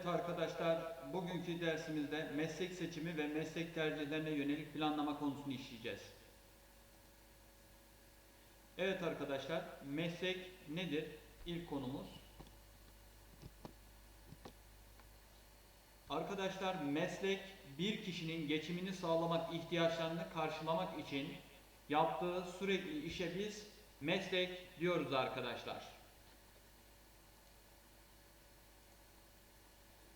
Evet arkadaşlar, bugünkü dersimizde meslek seçimi ve meslek tercihlerine yönelik planlama konusunu işleyeceğiz. Evet arkadaşlar, meslek nedir? İlk konumuz. Arkadaşlar, meslek bir kişinin geçimini sağlamak ihtiyaçlarını karşılamak için yaptığı sürekli işe biz meslek diyoruz arkadaşlar.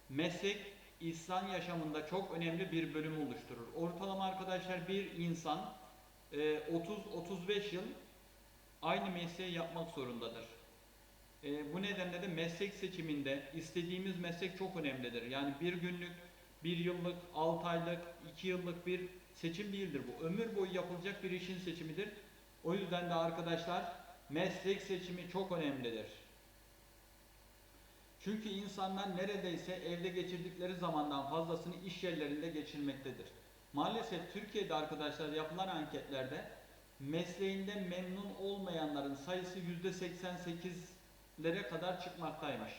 Meslek İslam yaşamında çok önemli bir bölümü oluşturur. Ortalama arkadaşlar bir insan e, 30-35 yıl aynı mesleği yapmak zorundadır. E, bu nedenle de meslek seçiminde istediğimiz meslek çok önemlidir. Yani bir günlük, bir yıllık, 6 aylık, 2 yıllık bir seçim değildir bu. Ömür boyu yapılacak bir işin seçimidir. O yüzden de arkadaşlar meslek seçimi çok önemlidir. Çünkü insanlar neredeyse evde geçirdikleri zamandan fazlasını iş yerlerinde geçirmektedir. Maalesef Türkiye'de arkadaşlar yapılan anketlerde mesleğinde memnun olmayanların sayısı %88'lere kadar çıkmaktaymış.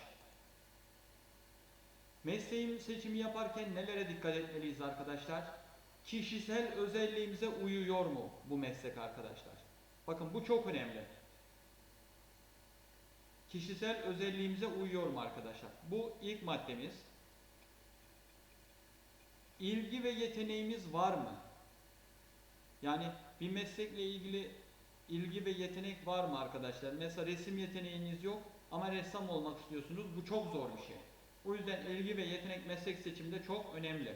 Mesleğin seçimi yaparken nelere dikkat etmeliyiz arkadaşlar? Kişisel özelliğimize uyuyor mu bu meslek arkadaşlar? Bakın bu çok önemli. Kişisel özelliğimize uyuyor mu arkadaşlar? Bu ilk maddemiz. İlgi ve yeteneğimiz var mı? Yani bir meslekle ilgili ilgi ve yetenek var mı arkadaşlar? Mesela resim yeteneğiniz yok ama ressam olmak istiyorsunuz. Bu çok zor bir şey. O yüzden ilgi ve yetenek meslek seçiminde çok önemli.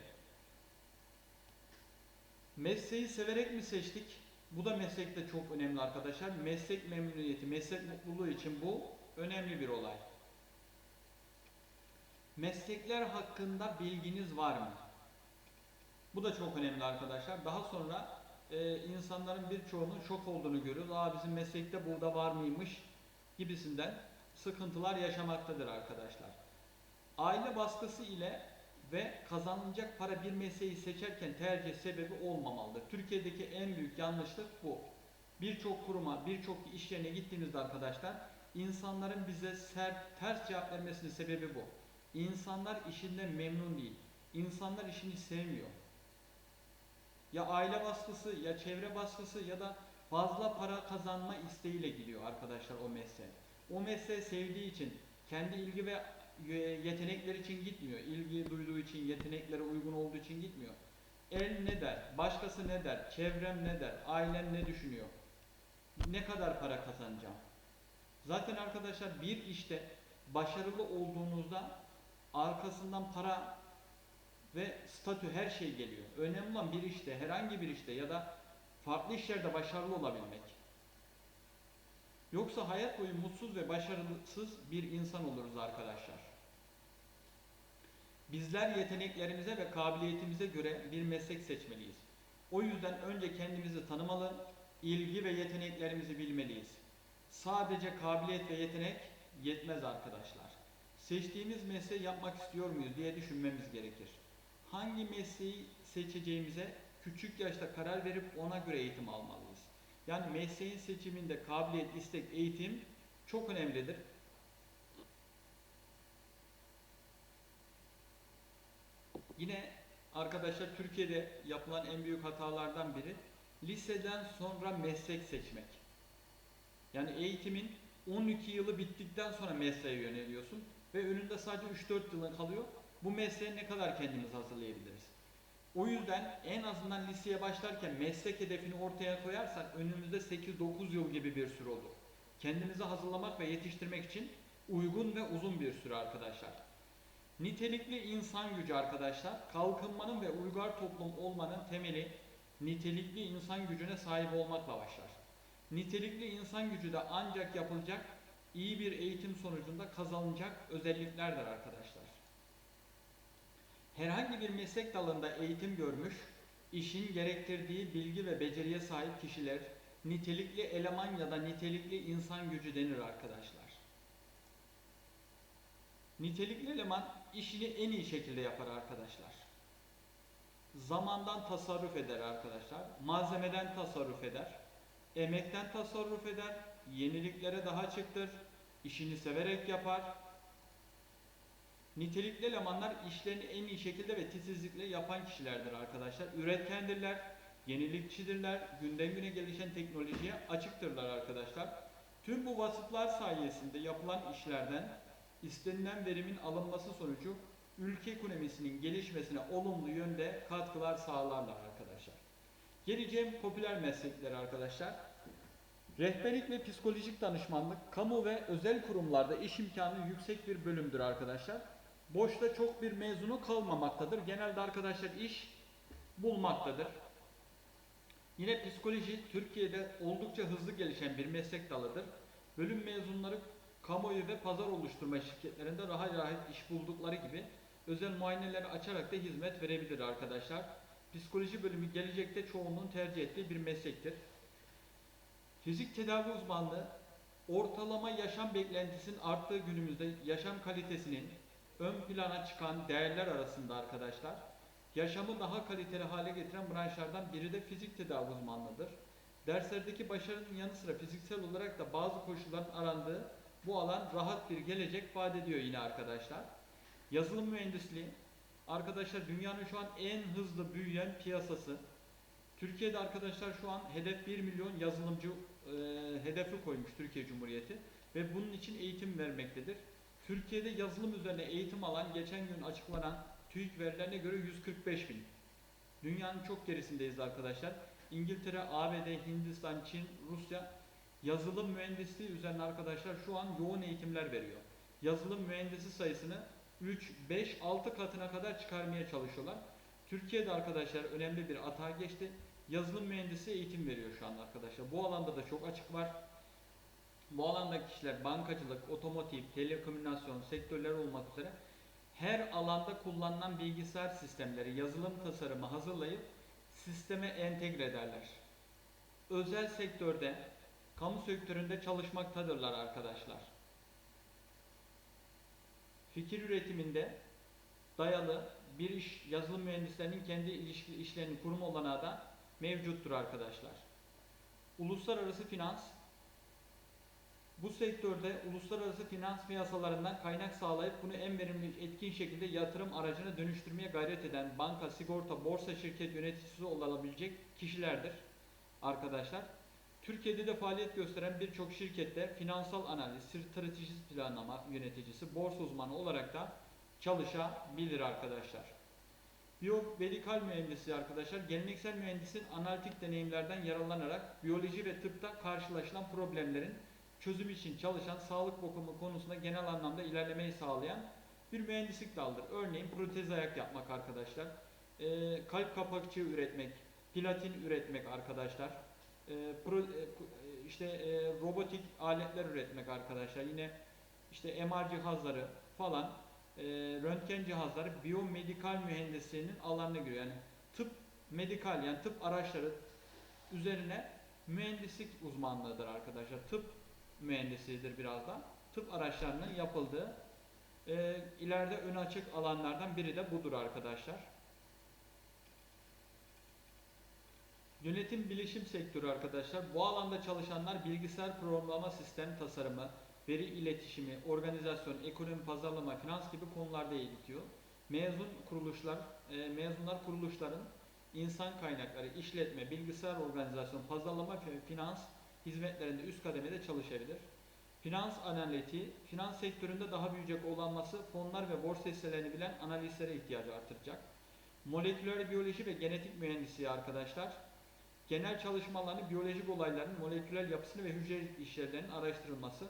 Mesleği severek mi seçtik? Bu da meslekte çok önemli arkadaşlar. Meslek memnuniyeti, meslek mutluluğu için bu önemli bir olay. Meslekler hakkında bilginiz var mı? Bu da çok önemli arkadaşlar. Daha sonra e, insanların birçoğunun şok olduğunu görüyoruz. Aa bizim meslekte burada var mıymış gibisinden sıkıntılar yaşamaktadır arkadaşlar. Aile baskısı ile ve kazanılacak para bir mesleği seçerken tercih sebebi olmamalıdır. Türkiye'deki en büyük yanlışlık bu. Birçok kuruma, birçok iş yerine gittiğinizde arkadaşlar insanların bize sert, ters cevap vermesinin sebebi bu. İnsanlar işinden memnun değil. İnsanlar işini sevmiyor. Ya aile baskısı, ya çevre baskısı ya da fazla para kazanma isteğiyle gidiyor arkadaşlar o mesleğe. O mesleği sevdiği için, kendi ilgi ve yetenekler için gitmiyor. İlgi duyduğu için, yeteneklere uygun olduğu için gitmiyor. El ne der, başkası ne der, çevrem ne der, ailem ne düşünüyor, ne kadar para kazanacağım. Zaten arkadaşlar bir işte başarılı olduğunuzda arkasından para ve statü her şey geliyor. Önemli olan bir işte, herhangi bir işte ya da farklı işlerde başarılı olabilmek. Yoksa hayat boyu mutsuz ve başarısız bir insan oluruz arkadaşlar. Bizler yeteneklerimize ve kabiliyetimize göre bir meslek seçmeliyiz. O yüzden önce kendimizi tanımalı, ilgi ve yeteneklerimizi bilmeliyiz. Sadece kabiliyet ve yetenek yetmez arkadaşlar. Seçtiğimiz mesleği yapmak istiyor muyuz diye düşünmemiz gerekir. Hangi mesleği seçeceğimize küçük yaşta karar verip ona göre eğitim almalıyız. Yani mesleğin seçiminde kabiliyet, istek, eğitim çok önemlidir. Yine arkadaşlar Türkiye'de yapılan en büyük hatalardan biri liseden sonra meslek seçmek. Yani eğitimin 12 yılı bittikten sonra mesleğe yöneliyorsun ve önünde sadece 3-4 yılın kalıyor. Bu mesleğe ne kadar kendimizi hazırlayabiliriz? O yüzden en azından liseye başlarken meslek hedefini ortaya koyarsak önümüzde 8-9 yıl gibi bir süre olur. Kendimizi hazırlamak ve yetiştirmek için uygun ve uzun bir süre arkadaşlar. Nitelikli insan gücü arkadaşlar, kalkınmanın ve uygar toplum olmanın temeli nitelikli insan gücüne sahip olmakla başlar. Nitelikli insan gücü de ancak yapılacak iyi bir eğitim sonucunda kazanılacak özelliklerdir arkadaşlar. Herhangi bir meslek dalında eğitim görmüş, işin gerektirdiği bilgi ve beceriye sahip kişiler nitelikli eleman ya da nitelikli insan gücü denir arkadaşlar. Nitelikli eleman işini en iyi şekilde yapar arkadaşlar. Zamandan tasarruf eder arkadaşlar. Malzemeden tasarruf eder. Emekten tasarruf eder. Yeniliklere daha çıktır. işini severek yapar. Nitelikli elemanlar işlerini en iyi şekilde ve titizlikle yapan kişilerdir arkadaşlar. Üretkendirler, yenilikçidirler, günden güne gelişen teknolojiye açıktırlar arkadaşlar. Tüm bu vasıflar sayesinde yapılan işlerden istenilen verimin alınması sonucu ülke ekonomisinin gelişmesine olumlu yönde katkılar sağlarlar Geleceğin popüler meslekleri arkadaşlar. Rehberlik ve psikolojik danışmanlık kamu ve özel kurumlarda iş imkanı yüksek bir bölümdür arkadaşlar. Boşta çok bir mezunu kalmamaktadır. Genelde arkadaşlar iş bulmaktadır. Yine psikoloji Türkiye'de oldukça hızlı gelişen bir meslek dalıdır. Bölüm mezunları kamuoyu ve pazar oluşturma şirketlerinde rahat rahat iş buldukları gibi özel muayeneleri açarak da hizmet verebilir arkadaşlar. Psikoloji bölümü gelecekte çoğunluğun tercih ettiği bir meslektir. Fizik tedavi uzmanlığı ortalama yaşam beklentisinin arttığı günümüzde yaşam kalitesinin ön plana çıkan değerler arasında arkadaşlar yaşamı daha kaliteli hale getiren branşlardan biri de fizik tedavi uzmanlığıdır. Derslerdeki başarının yanı sıra fiziksel olarak da bazı koşulların arandığı bu alan rahat bir gelecek vaat ediyor yine arkadaşlar. Yazılım mühendisliği arkadaşlar dünyanın şu an en hızlı büyüyen piyasası. Türkiye'de arkadaşlar şu an hedef 1 milyon yazılımcı e, hedefi koymuş Türkiye Cumhuriyeti ve bunun için eğitim vermektedir. Türkiye'de yazılım üzerine eğitim alan geçen gün açıklanan TÜİK verilerine göre 145 bin. Dünyanın çok gerisindeyiz arkadaşlar. İngiltere, ABD, Hindistan, Çin, Rusya yazılım mühendisliği üzerine arkadaşlar şu an yoğun eğitimler veriyor. Yazılım mühendisi sayısını 3, 5, 6 katına kadar çıkarmaya çalışıyorlar. Türkiye'de arkadaşlar önemli bir atağa geçti. Yazılım mühendisi eğitim veriyor şu an arkadaşlar. Bu alanda da çok açık var. Bu alandaki kişiler bankacılık, otomotiv, telekomünikasyon sektörleri olmak üzere her alanda kullanılan bilgisayar sistemleri, yazılım tasarımı hazırlayıp sisteme entegre ederler. Özel sektörde, kamu sektöründe çalışmaktadırlar arkadaşlar. Fikir üretiminde dayalı bir iş yazılım mühendislerinin kendi ilişki işlerini kurum olanağı da mevcuttur arkadaşlar. Uluslararası finans bu sektörde uluslararası finans piyasalarından kaynak sağlayıp bunu en verimli etkin şekilde yatırım aracına dönüştürmeye gayret eden banka, sigorta, borsa şirket yöneticisi olabilecek kişilerdir arkadaşlar. Türkiye'de de faaliyet gösteren birçok şirkette finansal analiz, strateji planlama yöneticisi, borsa uzmanı olarak da çalışabilir arkadaşlar. Biyomedikal mühendisi arkadaşlar, geleneksel mühendisin analitik deneyimlerden yararlanarak biyoloji ve tıpta karşılaşılan problemlerin çözüm için çalışan sağlık bakımı konusunda genel anlamda ilerlemeyi sağlayan bir mühendislik dalıdır. Örneğin protez ayak yapmak arkadaşlar, kalp kapakçığı üretmek, platin üretmek arkadaşlar, e, pro, e, işte e, robotik aletler üretmek arkadaşlar, yine işte MR cihazları falan, e, röntgen cihazları biyomedikal mühendisliğinin alanına giriyor. Yani tıp medikal yani tıp araçları üzerine mühendislik uzmanlığıdır arkadaşlar. Tıp mühendisliğidir biraz da. Tıp araçlarının yapıldığı e, ileride ön açık alanlardan biri de budur arkadaşlar. Yönetim bilişim sektörü arkadaşlar. Bu alanda çalışanlar bilgisayar programlama sistem tasarımı, veri iletişimi, organizasyon, ekonomi, pazarlama, finans gibi konularda eğitiyor. Mezun kuruluşlar, e, mezunlar kuruluşların insan kaynakları, işletme, bilgisayar organizasyon, pazarlama finans hizmetlerinde üst kademede çalışabilir. Finans analitiği, finans sektöründe daha büyüyecek olanması fonlar ve borsa hisselerini bilen analistlere ihtiyacı artıracak. Moleküler biyoloji ve genetik mühendisliği arkadaşlar. Genel çalışmalarını biyolojik olayların moleküler yapısını ve hücre işlevlerinin araştırılması.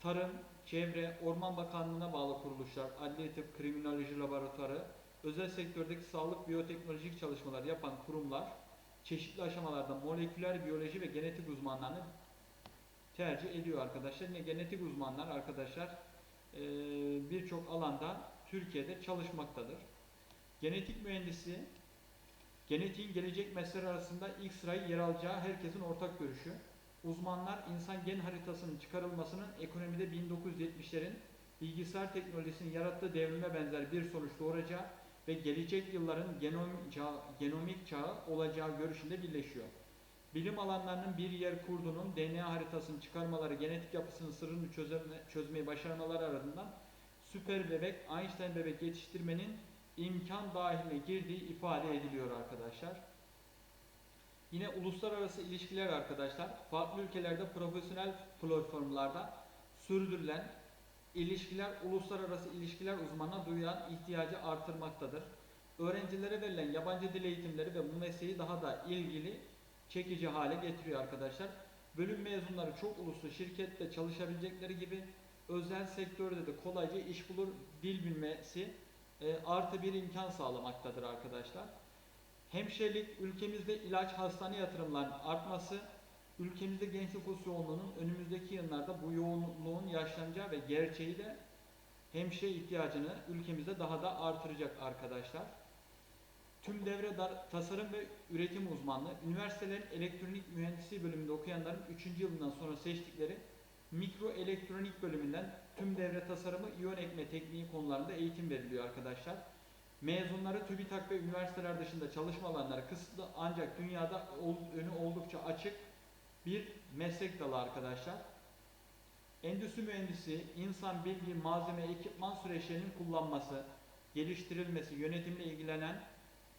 Tarım, çevre, orman bakanlığına bağlı kuruluşlar, adli tıp, kriminoloji laboratuvarı, özel sektördeki sağlık biyoteknolojik çalışmalar yapan kurumlar, çeşitli aşamalarda moleküler biyoloji ve genetik uzmanlarını tercih ediyor arkadaşlar. Yine genetik uzmanlar arkadaşlar birçok alanda Türkiye'de çalışmaktadır. Genetik mühendisi genetiğin gelecek mesleği arasında ilk sırayı yer alacağı herkesin ortak görüşü. Uzmanlar insan gen haritasının çıkarılmasının ekonomide 1970'lerin bilgisayar teknolojisinin yarattığı devrime benzer bir sonuç doğuracağı ve gelecek yılların genom çağı, genomik çağı olacağı görüşünde birleşiyor. Bilim alanlarının bir yer kurduğunun DNA haritasını çıkarmaları, genetik yapısının sırrını çözme, çözmeyi başarmaları ardından süper bebek, Einstein bebek yetiştirmenin imkan dahiline girdiği ifade ediliyor arkadaşlar. Yine uluslararası ilişkiler arkadaşlar. Farklı ülkelerde profesyonel platformlarda sürdürülen ilişkiler uluslararası ilişkiler uzmanına duyulan ihtiyacı artırmaktadır. Öğrencilere verilen yabancı dil eğitimleri ve bu mesleği daha da ilgili çekici hale getiriyor arkadaşlar. Bölüm mezunları çok uluslu şirkette çalışabilecekleri gibi özel sektörde de kolayca iş bulur dil bilmesi e, artı bir imkan sağlamaktadır arkadaşlar. Hemşirelik ülkemizde ilaç hastane yatırımlarının artması ülkemizde genç nüfus yoğunluğunun önümüzdeki yıllarda bu yoğunluğun yaşlanacağı ve gerçeği de hemşire ihtiyacını ülkemizde daha da artıracak arkadaşlar. Tüm devre dar- tasarım ve üretim uzmanlığı, üniversitelerin elektronik mühendisliği bölümünde okuyanların 3. yılından sonra seçtikleri mikro elektronik bölümünden tüm devre tasarımı, iyon ekme tekniği konularında eğitim veriliyor arkadaşlar. Mezunları TÜBİTAK ve üniversiteler dışında çalışma alanları kısıtlı ancak dünyada önü oldukça açık bir meslek dalı arkadaşlar. Endüstri mühendisi, insan bilgi, malzeme, ekipman süreçlerinin kullanması, geliştirilmesi, yönetimle ilgilenen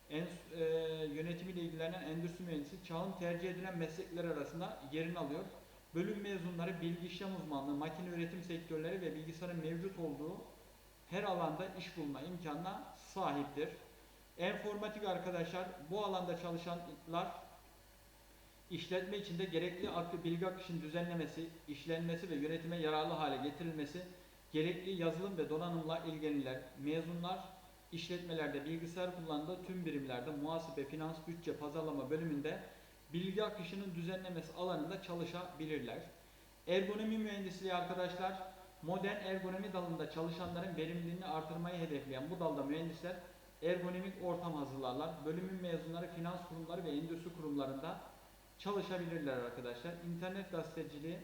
en, e, yönetimiyle ilgilenen endüstri mühendisi çağın tercih edilen meslekler arasında yerini alıyor. Bölüm mezunları bilgi işlem uzmanlığı, makine üretim sektörleri ve bilgisayarın mevcut olduğu her alanda iş bulma imkanına sahiptir. Enformatik arkadaşlar bu alanda çalışanlar işletme içinde gerekli aklı bilgi akışının düzenlemesi, işlenmesi ve yönetime yararlı hale getirilmesi, gerekli yazılım ve donanımla ilgililer, mezunlar işletmelerde bilgisayar kullandığı tüm birimlerde muhasebe, finans, bütçe, pazarlama bölümünde bilgi akışının düzenlemesi alanında çalışabilirler. Ergonomi mühendisliği arkadaşlar modern ergonomi dalında çalışanların verimliliğini artırmayı hedefleyen bu dalda mühendisler ergonomik ortam hazırlarlar. Bölümün mezunları finans kurumları ve endüstri kurumlarında çalışabilirler arkadaşlar. İnternet gazeteciliği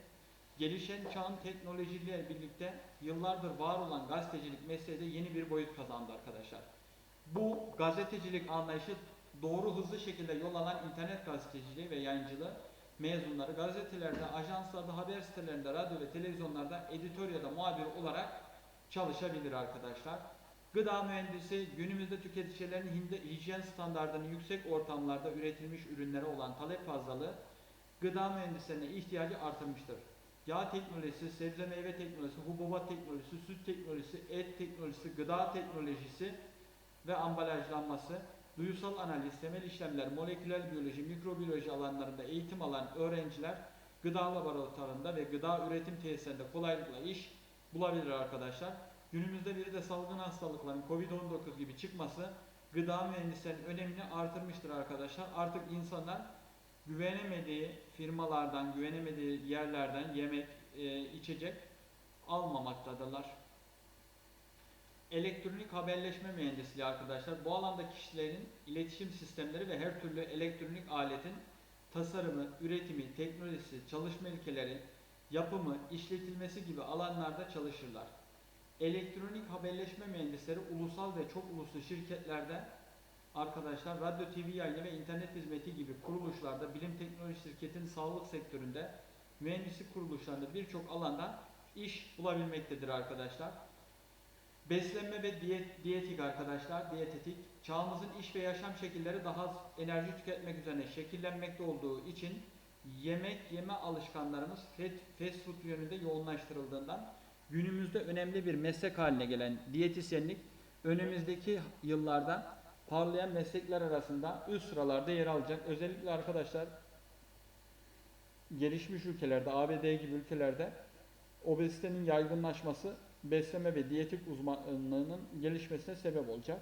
gelişen çağın teknolojileriyle birlikte yıllardır var olan gazetecilik mesleği de yeni bir boyut kazandı arkadaşlar. Bu gazetecilik anlayışı doğru hızlı şekilde yol alan internet gazeteciliği ve yayıncılığı mezunları gazetelerde, ajanslarda, haber sitelerinde, radyo ve televizyonlarda editör ya da muhabir olarak çalışabilir arkadaşlar. Gıda mühendisi günümüzde tüketicilerin hijyen standartının yüksek ortamlarda üretilmiş ürünlere olan talep fazlalığı gıda mühendislerine ihtiyacı artırmıştır. Yağ teknolojisi, sebze meyve teknolojisi, hububat teknolojisi, süt teknolojisi, et teknolojisi, gıda teknolojisi ve ambalajlanması, duyusal analiz, temel işlemler, moleküler biyoloji, mikrobiyoloji alanlarında eğitim alan öğrenciler gıda laboratuvarında ve gıda üretim tesislerinde kolaylıkla iş bulabilir arkadaşlar. Günümüzde bir de salgın hastalıkların Covid-19 gibi çıkması gıda mühendislerinin önemini artırmıştır arkadaşlar. Artık insanlar güvenemediği firmalardan, güvenemediği yerlerden yemek, e, içecek almamaktadırlar. Elektronik haberleşme mühendisliği arkadaşlar. Bu alanda kişilerin iletişim sistemleri ve her türlü elektronik aletin tasarımı, üretimi, teknolojisi, çalışma ilkeleri, yapımı, işletilmesi gibi alanlarda çalışırlar. Elektronik haberleşme mühendisleri ulusal ve çok uluslu şirketlerde arkadaşlar radyo, TV yayını ve internet hizmeti gibi kuruluşlarda, bilim teknoloji şirketin sağlık sektöründe, mühendislik kuruluşlarında birçok alanda iş bulabilmektedir arkadaşlar. Beslenme ve diyet, diyetik arkadaşlar, diyetetik. Çağımızın iş ve yaşam şekilleri daha az enerji tüketmek üzerine şekillenmekte olduğu için yemek yeme alışkanlarımız fast food yönünde yoğunlaştırıldığından günümüzde önemli bir meslek haline gelen diyetisyenlik önümüzdeki yıllarda parlayan meslekler arasında üst sıralarda yer alacak. Özellikle arkadaşlar gelişmiş ülkelerde, ABD gibi ülkelerde obezitenin yaygınlaşması beslenme ve diyetik uzmanlığının gelişmesine sebep olacak.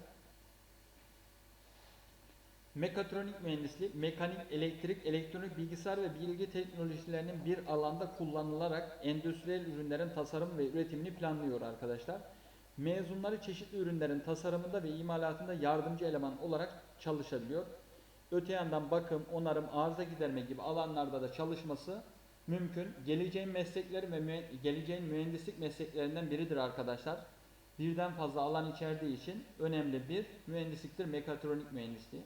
Mekatronik mühendisliği, mekanik, elektrik, elektronik, bilgisayar ve bilgi teknolojilerinin bir alanda kullanılarak endüstriyel ürünlerin tasarım ve üretimini planlıyor arkadaşlar. Mezunları çeşitli ürünlerin tasarımında ve imalatında yardımcı eleman olarak çalışabiliyor. Öte yandan bakım, onarım, arıza giderme gibi alanlarda da çalışması mümkün. Geleceğin meslekleri ve mühe- geleceğin mühendislik mesleklerinden biridir arkadaşlar. Birden fazla alan içerdiği için önemli bir mühendisliktir mekatronik mühendisliği.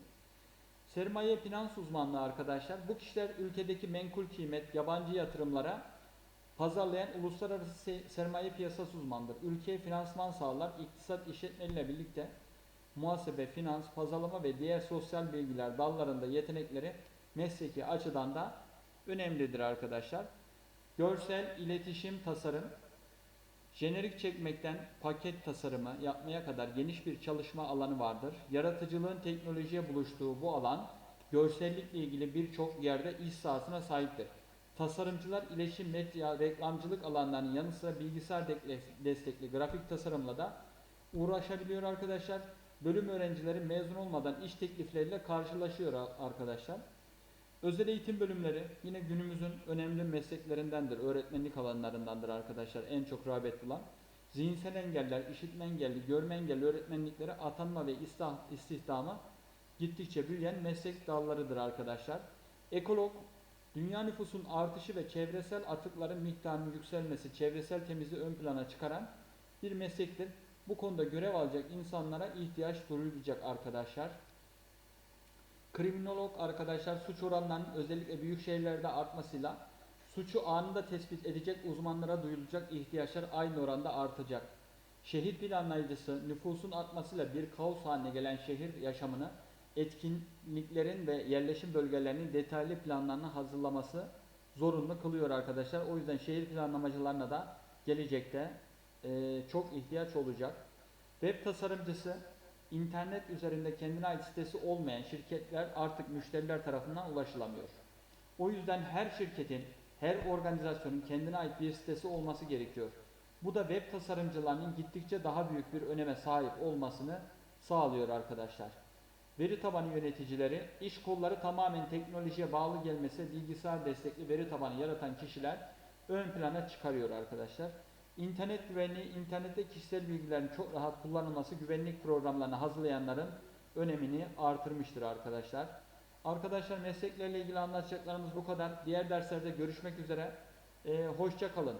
Sermaye finans uzmanlığı arkadaşlar. Bu kişiler ülkedeki menkul kıymet, yabancı yatırımlara pazarlayan uluslararası se- sermaye piyasası uzmanıdır. Ülkeye finansman sağlar, iktisat işletmeleriyle birlikte muhasebe, finans, pazarlama ve diğer sosyal bilgiler dallarında yetenekleri mesleki açıdan da önemlidir arkadaşlar. Görsel, iletişim, tasarım, jenerik çekmekten paket tasarımı yapmaya kadar geniş bir çalışma alanı vardır. Yaratıcılığın teknolojiye buluştuğu bu alan, görsellikle ilgili birçok yerde iş sahasına sahiptir. Tasarımcılar iletişim, medya, reklamcılık alanlarının yanı sıra bilgisayar destekli grafik tasarımla da uğraşabiliyor arkadaşlar. Bölüm öğrencileri mezun olmadan iş teklifleriyle karşılaşıyor arkadaşlar. Özel eğitim bölümleri yine günümüzün önemli mesleklerindendir, öğretmenlik alanlarındandır arkadaşlar en çok rağbet bulan. Zihinsel engeller, işitme engelli, görme engelli öğretmenliklere atanma ve istihdama gittikçe büyüyen meslek dallarıdır arkadaşlar. Ekolog, dünya nüfusun artışı ve çevresel atıkların miktarının yükselmesi, çevresel temizliği ön plana çıkaran bir meslektir. Bu konuda görev alacak insanlara ihtiyaç duyulacak arkadaşlar. Kriminolog arkadaşlar suç oranlarının özellikle büyük şehirlerde artmasıyla suçu anında tespit edecek uzmanlara duyulacak ihtiyaçlar aynı oranda artacak. Şehir planlayıcısı nüfusun artmasıyla bir kaos haline gelen şehir yaşamını etkinliklerin ve yerleşim bölgelerinin detaylı planlarını hazırlaması zorunlu kılıyor arkadaşlar. O yüzden şehir planlamacılarına da gelecekte çok ihtiyaç olacak. Web tasarımcısı İnternet üzerinde kendine ait sitesi olmayan şirketler artık müşteriler tarafından ulaşılamıyor. O yüzden her şirketin, her organizasyonun kendine ait bir sitesi olması gerekiyor. Bu da web tasarımcılarının gittikçe daha büyük bir öneme sahip olmasını sağlıyor arkadaşlar. Veri tabanı yöneticileri, iş kolları tamamen teknolojiye bağlı gelmesi, bilgisayar destekli veri tabanı yaratan kişiler ön plana çıkarıyor arkadaşlar. İnternet güvenliği, internette kişisel bilgilerin çok rahat kullanılması güvenlik programlarını hazırlayanların önemini artırmıştır arkadaşlar. Arkadaşlar mesleklerle ilgili anlatacaklarımız bu kadar. Diğer derslerde görüşmek üzere. Ee, hoşça kalın.